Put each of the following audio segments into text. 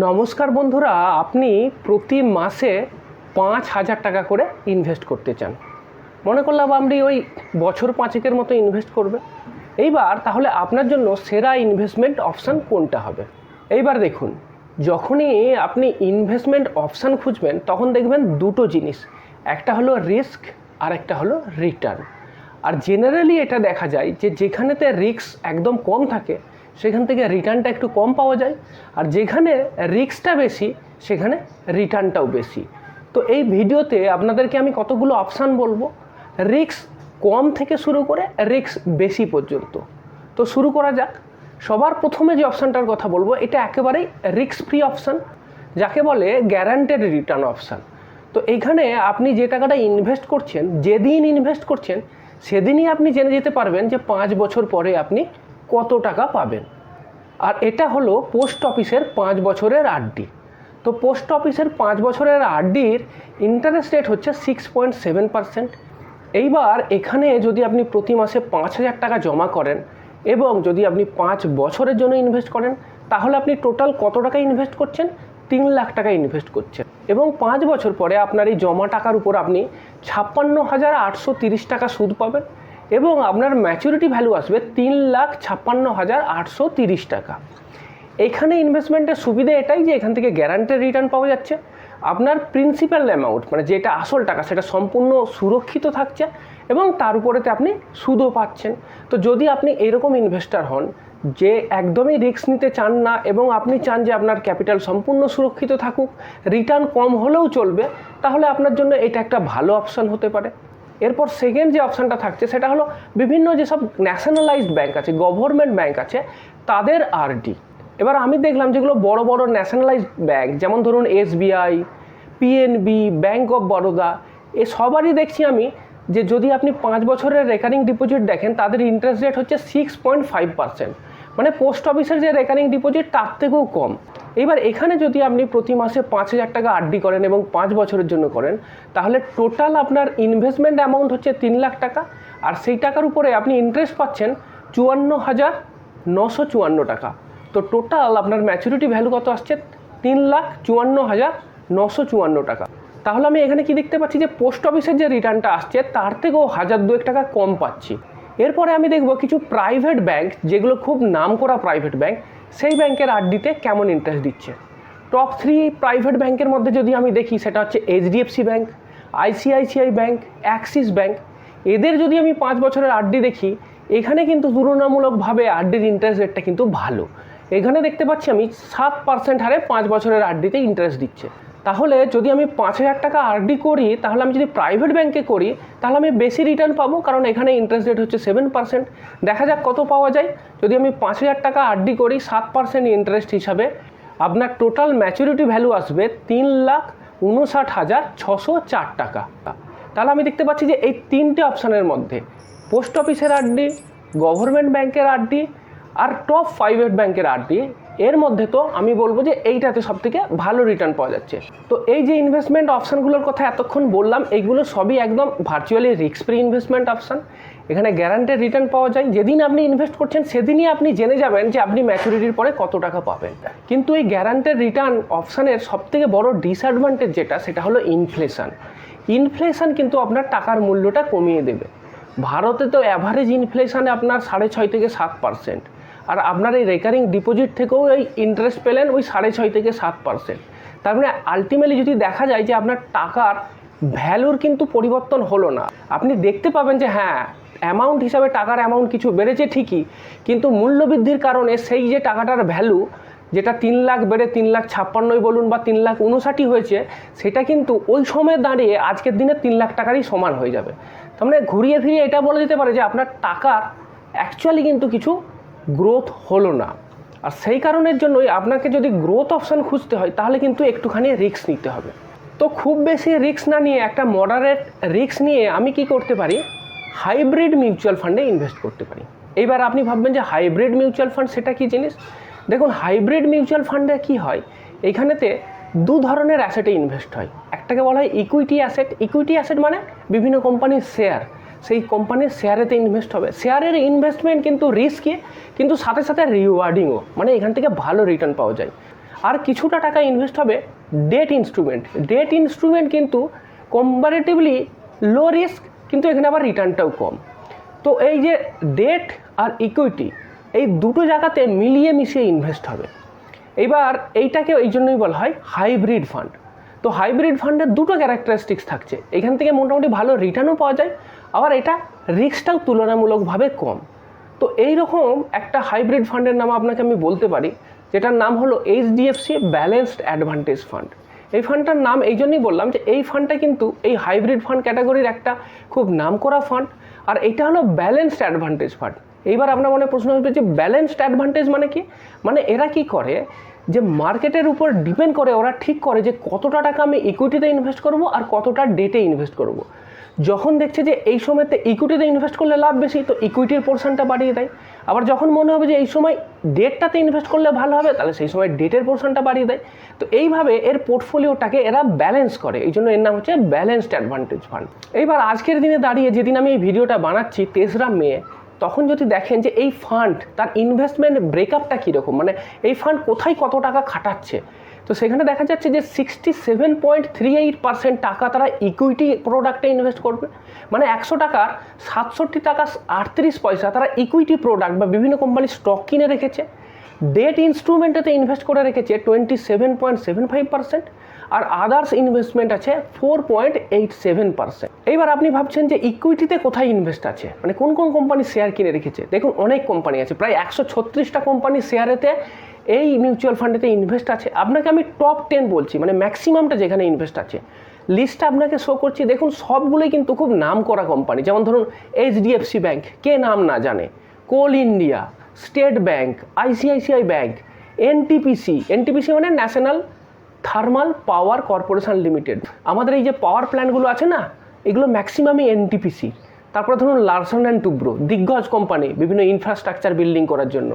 নমস্কার বন্ধুরা, আপনি প্রতি মাসে পাঁচ হাজার টাকা করে ইনভেস্ট করতে চান। মনে করলাম আপনি ওই বছর পাঁচেকের মতো ইনভেস্ট করবে। এইবার তাহলে আপনার জন্য সেরা ইনভেস্টমেন্ট অপশান কোনটা হবে? এইবার দেখুন, যখনই আপনি ইনভেস্টমেন্ট অপশান খুঁজবেন, তখন দেখবেন দুটো জিনিস। একটা হলো রিস্ক আর একটা হলো রিটার্ন আর জেনারেলি এটা দেখা যায় যে যেখানেতে রিস্ক একদম কম থাকে সেখান থেকে রিটার্নটা একটু কম পাওয়া যায়। আর যেখানে রিস্কটা বেশি, সেখানে রিটার্নটাও বেশি। তো এই ভিডিওতে আপনাদেরকে আমি কতগুলো অপশান বলব? রিস্ক কম থেকে শুরু করে রিস্ক বেশি পর্যন্ত। তো শুরু করা যাক। সবার প্রথমে যে অপশানটার কথা বলব, এটা একেবারেই রিস্ক ফ্রি অপশান যাকে বলে গ্যারান্টেড রিটার্ন অপশান তো এখানে আপনি যে টাকাটা ইনভেস্ট করছেন, যেদিন ইনভেস্ট করছেন, সেদিনই আপনি জেনে যেতে পারবেন যে পাঁচ বছর পরে আপনি কত টাকা পাবেন। আর এটা হলো পোস্ট অফিসের পাঁচ বছরের আরডি। তো পোস্ট অফিসের পাঁচ বছরের আরডির ইন্টারেস্ট রেট হচ্ছে সিক্স পয়েন্ট সেভেন পার্সেন্ট এইবার এখানে যদি আপনি প্রতি মাসে পাঁচ হাজার টাকা জমা করেন এবং যদি আপনি পাঁচ বছরের জন্য ইনভেস্ট করেন, তাহলে আপনি টোটাল কত টাকা ইনভেস্ট করছেন? তিন লাখ টাকা ইনভেস্ট করছেন। এবং পাঁচ বছর পরে আপনার এই জমা টাকার উপর আপনি ছাপ্পান্ন হাজার আটশো তিরিশ টাকা সুদ পাবেন। এবং আপনার ম্যাচুরিটি ভ্যালু আসবে তিন লাখ ছাপ্পান্ন হাজার আটশো তিরিশ টাকা। এখানে ইনভেস্টমেন্টের সুবিধা এটাই যে এখান থেকে গ্যারান্টেড রিটার্ন পাওয়া যাচ্ছে। আপনার প্রিন্সিপাল অ্যামাউন্ট মানে যেটা আসল টাকা, সেটা সম্পূর্ণ সুরক্ষিত থাকছে এবং তার উপরেতে আপনি সুদও পাচ্ছেন। তো যদি আপনি এরকম ইনভেস্টার হন, যে একদমই রিস্ক নিতে চান না এবং আপনি চান যে আপনার ক্যাপিটাল সম্পূর্ণ সুরক্ষিত থাকুক রিটার্ন কম হলেও চলবে, তাহলে আপনার জন্য এটা একটা ভালো অপশান হতে পারে। এরপর সেকেন্ড যে অপশানটা থাকছে, সেটা হলো বিভিন্ন যেসব ন্যাশনালাইজড ব্যাংক আছে গভর্নমেন্ট ব্যাংক আছে, তাদের আরডি এবার আমি দেখলাম যেগুলো বড় বড় ন্যাশনালাইজড ব্যাংক যেমন ধরুন SBI PNB bank of Baroda এ সবারই দেখছি আমি যে যদি আপনি পাঁচ বছরের রেকারিং ডিপোজিট দেখেন, তাদের ইন্টারেস্ট রেট হচ্ছে সিক্স পয়েন্ট ফাইভ পার্সেন্ট মানে পোস্ট অফিসের যে রেকারিং ডিপোজিট তার থেকেও কম। এবার এখানে যদি আপনি প্রতি মাসে পাঁচ হাজার টাকা আরডি করেন এবং পাঁচ বছরের জন্য করেন, তাহলে টোটাল আপনার ইনভেস্টমেন্ট অ্যামাউন্ট হচ্ছে তিন লাখ টাকা। আর সেই টাকার উপরে আপনি ইন্টারেস্ট পাচ্ছেন চুয়ান্ন হাজার নশো চুয়ান্ন টাকা। তো টোটাল আপনার ম্যাচুরিটি ভ্যালু কত আসছে? তিন লাখ চুয়ান্ন হাজার নশো চুয়ান্ন টাকা। তাহলে আমি এখানে কি দেখতে পাচ্ছি যে পোস্ট অফিসের যে রিটার্নটা আসছে, তার থেকেও হাজার দুয়েক টাকা কম পাচ্ছি। এরপরে আমি দেখব কিছু প্রাইভেট ব্যাংক যেগুলো খুব নাম করা প্রাইভেট ব্যাংক সেই ব্যাংকের আরডিতে কেমন ইন্টারেস্ট দিচ্ছে? টপ থ্রি প্রাইভেট ব্যাংকের মধ্যে যদি আমি দেখি, সেটা হচ্ছে HDFC bank ICICI bank Axis bank এদের যদি আমি পাঁচ বছরের আরডি দেখি, এখানে কিন্তু তুলনামূলকভাবে আরডির ইন্টারেস্ট রেটটা কিন্তু ভালো। এখানে দেখতে পাচ্ছি আমি সাত পার্সেন্ট হারে পাঁচ বছরের আরডিতে ইন্টারেস্ট দিচ্ছে। তাহলে যদি আমি পাঁচ হাজার টাকা আরডি করি, তাহলে আমি যদি প্রাইভেট ব্যাংকে করি, তাহলে আমি বেশি রিটার্ন পাবো, কারণ এখানে ইন্টারেস্ট রেট হচ্ছে সেভেন পার্সেন্ট দেখা যাক কত পাওয়া যায়। যদি আমি পাঁচ হাজার টাকা আরডি করি, সাত পার্সেন্ট ইন্টারেস্ট হিসাবে, আপনার টোটাল ম্যাচুরিটি ভ্যালু আসবে তিন লাখ উনষাট হাজার ছশো চার টাকা। তাহলে আমি দেখতে পাচ্ছি যে এই তিনটে অপশানের মধ্যে পোস্ট অফিসের আরডি গভর্নমেন্ট ব্যাংকের আরডি আর টপ প্রাইভেট ব্যাংকের আরডি এর মধ্যে তো আমি বলব যে এইটাতে সব থেকে ভালো রিটার্ন পাওয়া যাচ্ছে। তো এই যে ইনভেস্টমেন্ট অপশানগুলোর কথা এতক্ষণ বললাম, এইগুলো সবই একদম virtually risk free investment option এখানে গ্যারান্টেড রিটার্ন পাওয়া যায়। যেদিন আপনি ইনভেস্ট করছেন, সেদিনই আপনি জেনে যাবেন যে আপনি ম্যাচুরিটির পরে কত টাকা পাবেন। কিন্তু এই গ্যারান্টেড রিটার্ন অপশানের সবথেকে বড় ডিসঅ্যাডভান্টেজ যেটা, সেটা হলো ইনফ্লেশন ইনফ্লেশন কিন্তু আপনার টাকার মূল্যটা কমিয়ে দেবে। ভারতে তো অ্যাভারেজ ইনফ্লেশনে আপনার সাড়ে ছয় থেকে সাত পার্সেন্ট আর আপনার এই রেকারিং ডিপোজিট থেকেও এই ইন্টারেস্ট পেলেন ওই সাড়ে ছয় থেকে সাত পার্সেন্ট তার মানে আলটিমেটলি যদি দেখা যায় যে আপনার টাকার ভ্যালুর কিন্তু পরিবর্তন হলো না, আপনি দেখতে পাবেন যে হ্যাঁ অ্যামাউন্ট হিসাবে টাকার অ্যামাউন্ট কিছু বেড়েছে ঠিকই, কিন্তু মূল্যবৃদ্ধির কারণে সেই যে টাকাটার ভ্যালু যেটা তিন লাখ বেড়ে তিন লাখ ছাপ্পান্নই বলুন বা তিন লাখ উনষাটই হয়েছে, সেটা কিন্তু ওই সময় দাঁড়িয়ে আজকের দিনে তিন লাখ টাকারই সমান হয়ে যাবে। তার মানে ঘুরিয়ে ফিরিয়ে এটা বলা যেতে পারে যে আপনার টাকার অ্যাকচুয়ালি কিন্তু কিছু গ্রোথ হলো না। আর সেই কারণের জন্যই আপনাকে যদি গ্রোথ অপশান খুঁজতে হয়, তাহলে কিন্তু একটুখানি রিস্ক নিতে হবে। তো খুব বেশি রিস্ক না নিয়ে একটা মডারেট রিস্ক নিয়ে আমি কি করতে পারি? হাইব্রিড মিউচুয়াল ফান্ডে ইনভেস্ট করতে পারি। এইবার আপনি ভাববেন যে হাইব্রিড মিউচুয়াল ফান্ড সেটা কি জিনিস? দেখুন হাইব্রিড মিউচুয়াল ফান্ডে কি হয়? এইখানেতে দু ধরনের অ্যাসেটে ইনভেস্ট হয়। একটাকে বলা হয় ইকুইটি অ্যাসেট ইকুইটি অ্যাসেট মানে বিভিন্ন কোম্পানির শেয়ার সেই কোম্পানির শেয়ারেতে ইনভেস্ট হবে। শেয়ারের ইনভেস্টমেন্ট কিন্তু রিস্কি কিন্তু সাথে সাথে রিওয়ার্ডিংও মানে এখান থেকে ভালো রিটার্ন পাওয়া যায়। আর কিছুটা টাকা ইনভেস্ট হবে ডেট ইনস্ট্রুমেন্ট ডেট ইনস্ট্রুমেন্ট কিন্তু কম্পারেটিভলি লো রিস্ক কিন্তু এখানে আবার রিটার্নটাও কম। তো এই যে ডেট আর ইকুইটি এই দুটো জায়গাতে মিলিয়ে মিশিয়ে ইনভেস্ট হবে। এবার এইটাকে এই জন্যই বলা হয় হাইব্রিড ফান্ড তো হাইব্রিড ফান্ডের দুটো ক্যারেক্টারিস্টিক্স থাকছে। এখান থেকে মোটামুটি ভালো রিটার্নও পাওয়া যায় আবার এটা রিস্কটাও তুলনামূলকভাবে কম। তো এই রকম একটা হাইব্রিড ফান্ডের নাম আপনাকে আমি বলতে পারি, যেটার নাম হলো এইচডিএফসি ব্যালেন্সড অ্যাডভান্টেজ ফান্ড এই ফান্ডটার নাম এই জন্যই বললাম যে এই ফান্ডটা কিন্তু এই হাইব্রিড ফান্ড ক্যাটাগরির একটা খুব নামকরা ফান্ড আর এটা হলো ব্যালেন্সড অ্যাডভান্টেজ ফান্ড এইবার আপনার মনে প্রশ্ন আসবে যে ব্যালেন্সড অ্যাডভান্টেজ মানে কি? মানে এরা কি করে? যে মার্কেটের উপর ডিপেন্ড করে, ওরা ঠিক করে যে কতটা টাকা আমি ইকুইটিতে ইনভেস্ট করব আর কতটা ডেটে ইনভেস্ট করব। যখন দেখছে যে এই সময়তে ইকুইটিতে ইনভেস্ট করলে লাভ বেশি, তো ইকুইটির পোর্শনটা বাড়িয়ে দেয়। আবার যখন মনে হবে যে এই সময় ডেটটাতে ইনভেস্ট করলে ভালো হবে, তাহলে সেই সময় ডেটের পোর্শনটা বাড়িয়ে দেয়। তো এইভাবে এর পোর্টফোলিওটাকে এরা ব্যালেন্স করে। এই জন্য এর নাম হচ্ছে ব্যালেন্সড অ্যাডভান্টেজ ফান্ড এইবার আজকের দিনে দাঁড়িয়ে যেদিন আমি এই ভিডিওটা বানাচ্ছি, তেসরা মে, তখন যদি দেখেন যে এই ফান্ড তার ইনভেস্টমেন্ট ব্রেকআপটা কীরকম? মানে এই ফান্ড কোথায় কত টাকা খাটাচ্ছে? তো সেখানে দেখা যাচ্ছে যে sixty seven point three eight percent টাকা তারা ইকুইটি প্রোডাক্টে ইনভেস্ট করবে। মানে একশো টাকার সাতষট্টি টাকা আটত্রিশ পয়সা তারা ইকুইটি প্রোডাক্ট বা বিভিন্ন কোম্পানির স্টক কিনে রেখেছে। ডেট ইনস্ট্রুমেন্টেতে ইনভেস্ট করে রেখেছে twenty seven point seven five percent আর আদার্স ইনভেস্টমেন্ট আছে four point eight seven percent এইবার আপনি ভাবছেন যে ইকুইটিতে কোথায় ইনভেস্ট আছে? মানে কোন কোন কোম্পানি শেয়ার কিনে রেখেছে? দেখুন, অনেক কোম্পানি আছে। প্রায় একশো ছত্রিশটা কোম্পানি শেয়ারেতে এই মিউচুয়াল ফান্ডেতে ইনভেস্ট আছে। আপনাকে আমি টপ টেন বলছি মানে ম্যাক্সিমামটা যেখানে ইনভেস্ট আছে। লিস্টটা আপনাকে শো করছি, দেখুন সবগুলোই কিন্তু খুব নাম করা কোম্পানি যেমন ধরুন এইচডিএফসি ব্যাঙ্ক কে নাম না জানে? Coal India State Bank ICICI Bank NTPC NTPC মানে National Thermal Power Corporation Limited আমাদের এই যে পাওয়ার প্ল্যান্টগুলো আছে না, এগুলো ম্যাক্সিমামই এনটিপিসি তারপরে ধরুন লার্সন অ্যান্ড টুব্রো দিগ্গজ কোম্পানি বিভিন্ন ইনফ্রাস্ট্রাকচার বিল্ডিং করার জন্য।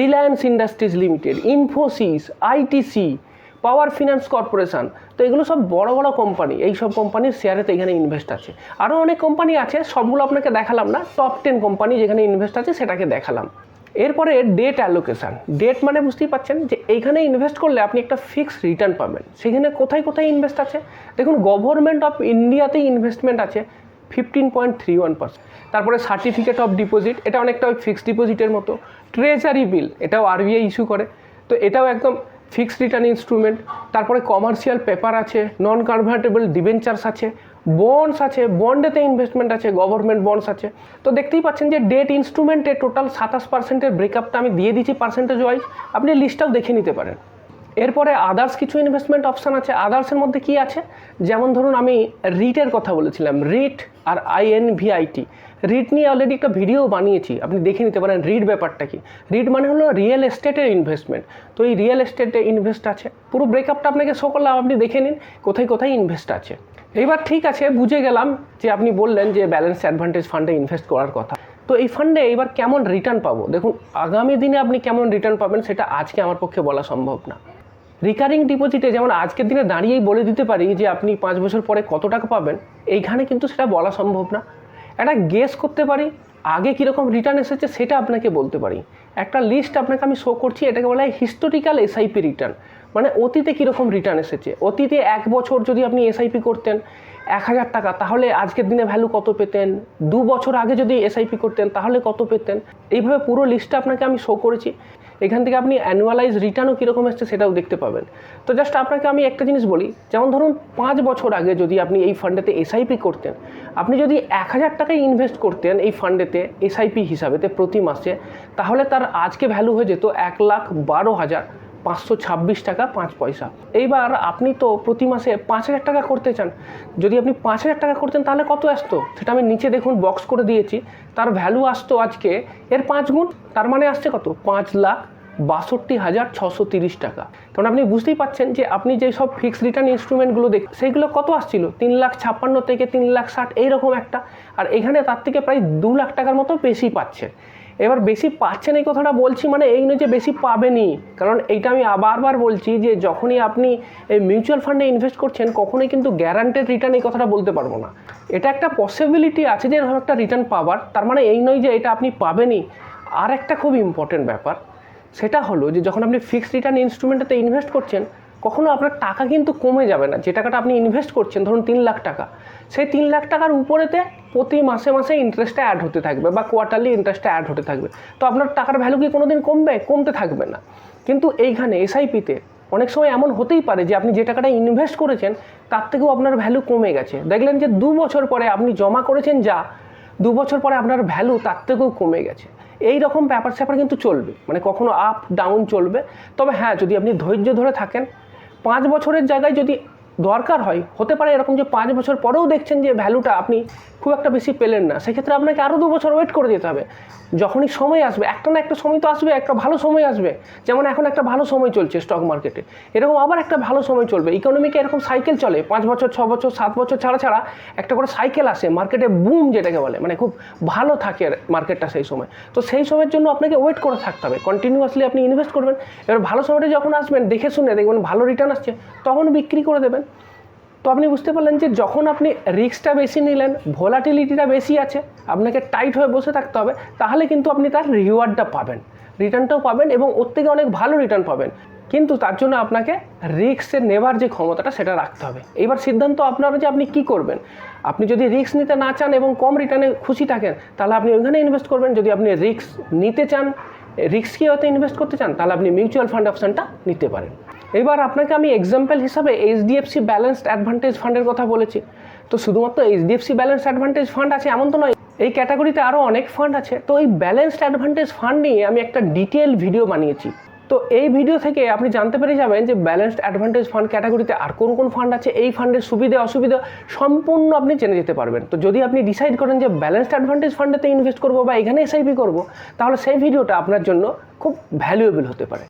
Reliance Industries Limited Infosys ITC Power Finance Corporation তো এগুলো সব বড় বড় কোম্পানি এই সব কোম্পানির শেয়ারে তো এখানে ইনভেস্ট আছে। আরও অনেক কোম্পানি আছে, সবগুলো আপনাকে দেখালাম না টপ টেন কোম্পানি যেখানে ইনভেস্ট আছে সেটাকে দেখালাম। এরপরে ডেট অ্যালোকেশান ডেট মানে বুঝতেই পাচ্ছেন যে এইখানে ইনভেস্ট করলে আপনি একটা ফিক্সড রিটার্ন পাবেন। সেখানে কোথায় কোথায় ইনভেস্ট আছে? দেখুন গভর্নমেন্ট অফ ইন্ডিয়াতেই ইনভেস্টমেন্ট আছে। Fifteen point three one percent তারপরে সার্টিফিকেট অফ ডিপোজিট এটা অনেকটা ওই ফিক্সড ডিপোজিটের মতো। ট্রেজারি বিল এটাও আরবিআই ইস্যু করে। তো এটাও একদম ফিক্সড রিটার্ন ইনস্ট্রুমেন্ট তারপরে কমার্শিয়াল পেপার আছে নন কনভার্টেবল ডিবেঞ্চার্স আছে বন্ডস আছে বন্ডেতে ইনভেস্টমেন্ট আছে গভর্নমেন্ট বন্ডস আছে। তো দেখতেই পাচ্ছেন যে ডেট ইনস্ট্রুমেন্টে টোটাল সাতাশ পার্সেন্টের ব্রেকআপটা আমি দিয়ে দিচ্ছি পার্সেন্টেজ ওয়াইজ আপনি লিস্টটাও দেখে নিতে পারেন। এরপরে আদার্স কিছু ইনভেস্টমেন্ট অপশান আছে। আদার্সের মধ্যে কি আছে? যেমন ধরুন আমি রিটের কথা বলেছিলাম। রিট আর আইএনভিআইটি রিট নিয়ে অলরেডি একটা ভিডিও বানিয়েছি। আপনি দেখে নিতে পারেন রিট ব্যাপারটা কি। রিট মানে হলো রিয়েল এস্টেটের ইনভেস্টমেন্ট তো এই রিয়েল এস্টেটে ইনভেস্ট আছে। পুরো ব্রেকআপটা আপনাকে শো করলাম। আপনি দেখে নিন কোথায় কোথায় ইনভেস্ট আছে। এবার ঠিক আছে, বুঝে গেলাম যে আপনি বললেন যে ব্যালেন্স অ্যাডভান্টেজ ফান্ডে ইনভেস্ট করার কথা। তো এই ফান্ডে এবার কেমন রিটার্ন পাবো? দেখুন, আগামী দিনে আপনি কেমন রিটার্ন পাবেন সেটা আজকে আমার পক্ষে বলা সম্ভব না। রিকারিং ডিপোজিটে যেমন আজকের দিনে দাঁড়িয়েই বলে দিতে পারি যে আপনি পাঁচ বছর পরে কত টাকা পাবেন, এইখানে কিন্তু সেটা বলা সম্ভব না। একটা গেস করতে পারি, আগে কীরকম রিটার্ন এসেছে সেটা আপনাকে বলতে পারি। একটা লিস্ট আপনাকে আমি শো করছি, এটাকে বলা হয় হিস্টোরিক্যাল এসআইপি রিটার্ন মানে অতীতে কীরকম রিটার্ন এসেছে? অতীতে এক বছর যদি আপনি এসআইপি করতেন, এক হাজার টাকা, তাহলে আজকের দিনে ভ্যালু কত পেতেন? দু বছর আগে যদি এসআইপি করতেন, তাহলে কত পেতেন? এইভাবে পুরো লিস্টটা আপনাকে আমি শো করেছি। এখান থেকে আপনি অ্যানুয়ালাইজ রিটার্নও কীরকম এসছে সেটাও দেখতে পাবেন। তো জাস্ট আপনাকে আমি একটা জিনিস বলি, যেমন ধরুন পাঁচ বছর আগে যদি আপনি এই ফান্ডেতে এসআইপি করতেন, আপনি যদি এক হাজার টাকায় ইনভেস্ট করতেন এই ফান্ডেতে এসআইপি হিসাবেতে প্রতি মাসে, তাহলে তার আজকে ভ্যালু হয়ে যেত এক লাখ বারো হাজার পাঁচশো ছাব্বিশ টাকা পাঁচ পয়সা। এইবার আপনি তো প্রতি মাসে পাঁচ হাজার টাকা করতে চান, যদি আপনি পাঁচ হাজার টাকা করতেন তাহলে কত আসতো? সেটা আমি নিচে দেখুন বক্স করে দিয়েছি, তার ভ্যালু আসতো আজকে এর পাঁচ গুণ। তার মানে আসছে কত? পাঁচ লাখ বাষট্টি হাজার ছশো তিরিশ টাকা। কারণ আপনি বুঝতেই পাচ্ছেন যে আপনি যে সব ফিক্সড রিটার্ন ইনস্ট্রুমেন্টগুলো দেখ সেইগুলো কত আসছিল? তিন লাখ ছাপ্পান্ন থেকে তিন লাখ ষাট এইরকম একটা। আর এখানে তার থেকে প্রায় দু লাখ টাকার মতো বেশি পাচ্ছে। এবার বেশি পাচ্ছেন এই কথাটা বলছি মানে এই নয় যে বেশি পাবেনই কারণ এইটা আমি আবারবার বলছি যে যখনই আপনি এই মিউচুয়াল ফান্ডে ইনভেস্ট করছেন, কখনোই কিন্তু গ্যারান্টেড রিটার্ন এই কথাটা বলতে পারব না। এটা একটা পসিবিলিটি আছে যে এরকম একটা রিটার্ন পাওয়ার। তার মানে এই নয় যে এটা আপনি পাবেনই। আর একটা খুব ইম্পর্টেন্ট ব্যাপার, সেটা হলো যে যখন আপনি ফিক্সড রিটার্ন ইনস্ট্রুমেন্টটাতে ইনভেস্ট করছেন, কখনো আপনার টাকা কিন্তু কমে যাবে না। যে টাকাটা আপনি ইনভেস্ট করছেন, ধরুন তিন লাখ টাকা, সেই তিন লাখ টাকার উপরেতে প্রতি মাসে মাসে ইন্টারেস্টটা অ্যাড হতে থাকবে বা কোয়ার্টারলি ইন্টারেস্টটা অ্যাড হতে থাকবে। তো আপনার টাকার ভ্যালু কি কোনো দিন কমবে? কমতে থাকবে না। কিন্তু এইখানে এসআইপিতে অনেক সময় এমন হতেই পারে যে আপনি যে টাকাটা ইনভেস্ট করেছেন, তার থেকেও আপনার ভ্যালু কমে গেছে। দেখলেন যে দু বছর পরে আপনি জমা করেছেন যা দু বছর পরে আপনার ভ্যালু তার থেকেও কমে গেছে। এই রকম ব্যাপার স্যাপার কিন্তু চলবে। মানে কখনো আপ ডাউন চলবে। তবে হ্যাঁ যদি আপনি ধৈর্য ধরে থাকেন, পাঁচ বছরের জায়গায় যদি দরকার হয়। হতে পারে এরকম যে পাঁচ বছর পরেও দেখছেন যে ভ্যালুটা আপনি খুব একটা বেশি পেলেন না। সেক্ষেত্রে আপনাকে আরও দু বছর ওয়েট করে যেতে হবে। যখনই সময় আসবে, একটা না একটা সময় তো আসবে, একটা ভালো সময় আসবে। যেমন এখন একটা ভালো সময় চলছে স্টক মার্কেটে এরকম আবার একটা ভালো সময় চলবে। ইকোনমিকে এরকম সাইকেল চলে, পাঁচ বছর, ছ বছর, সাত বছর ছাড়া ছাড়া একটা করে সাইকেল আসে। মার্কেটে বুম যেটাকে বলে মানে খুব ভালো থাকে মার্কেটটা সেই সময়। তো সেই সময়ের জন্য আপনাকে ওয়েট করে থাকতে হবে। কন্টিনিউয়াসলি আপনি ইনভেস্ট করবেন। এবার ভালো সময়টা যখন আসবেন, দেখে শুনে দেখবেন ভালো রিটার্ন আসছে, তখন বিক্রি করে দেবেন। তো আপনি বুঝতে পারলেন যে যখন আপনি রিস্কটা বেশি নিলেন ভোলাটিলিটিটা বেশি আছে, আপনাকে টাইট হয়ে বসে থাকতে হবে, তাহলে কিন্তু আপনি তার রিওয়ার্ডটা পাবেন। রিটার্নটাও পাবেন এবং ওর থেকে অনেক ভালো রিটার্ন পাবেন। কিন্তু তার জন্য আপনাকে রিস্কের নেবার যে ক্ষমতাটা সেটা রাখতে হবে। এবার সিদ্ধান্ত আপনার যে আপনি কি করবেন? আপনি যদি রিস্ক নিতে না চান এবং কম রিটার্নে খুশি থাকেন, তাহলে আপনি ওইখানে ইনভেস্ট করবেন। যদি আপনি রিস্ক নিতে চান রিস্কি হতে ইনভেস্ট করতে চান, তাহলে আপনি মিউচুয়াল ফান্ড অপশানটা নিতে পারেন। এবার আপনাকে আমি এক্সাম্পল হিসাবে এইচডিএফসি ব্যালেন্সড অ্যাডভান্টেজ ফান্ডের কথা বলেছি। তো শুধুমাত্র এইচডিএফসি ব্যালেন্স অ্যাডভান্টেজ ফান্ড আছে এমন তো নয়, এই ক্যাটাগরিতে আরও অনেক ফান্ড আছে। তো এই ব্যালেন্সড অ্যাডভান্টেজ ফান্ড নিয়ে আমি একটা ডিটেল ভিডিও বানিয়েছি। তো এই ভিডিও থেকে আপনি জানতে পেরে যাবেন যে ব্যালেন্সড অ্যাডভান্টেজ ফান্ড ক্যাটাগরিতে আর কোন কোন ফান্ড আছে, এই ফান্ডের সুবিধা, অসুবিধা সম্পূর্ণ আপনি জেনে যেতে পারবেন। তো যদি আপনি ডিসাইড করেন যে ব্যালেন্সড অ্যাডভান্টেজ ফান্ডেতে ইনভেস্ট করব বা এখানে এসআইপি করব, তাহলে সেই ভিডিওটা আপনার জন্য খুব ভ্যালুয়েবল হতে পারে।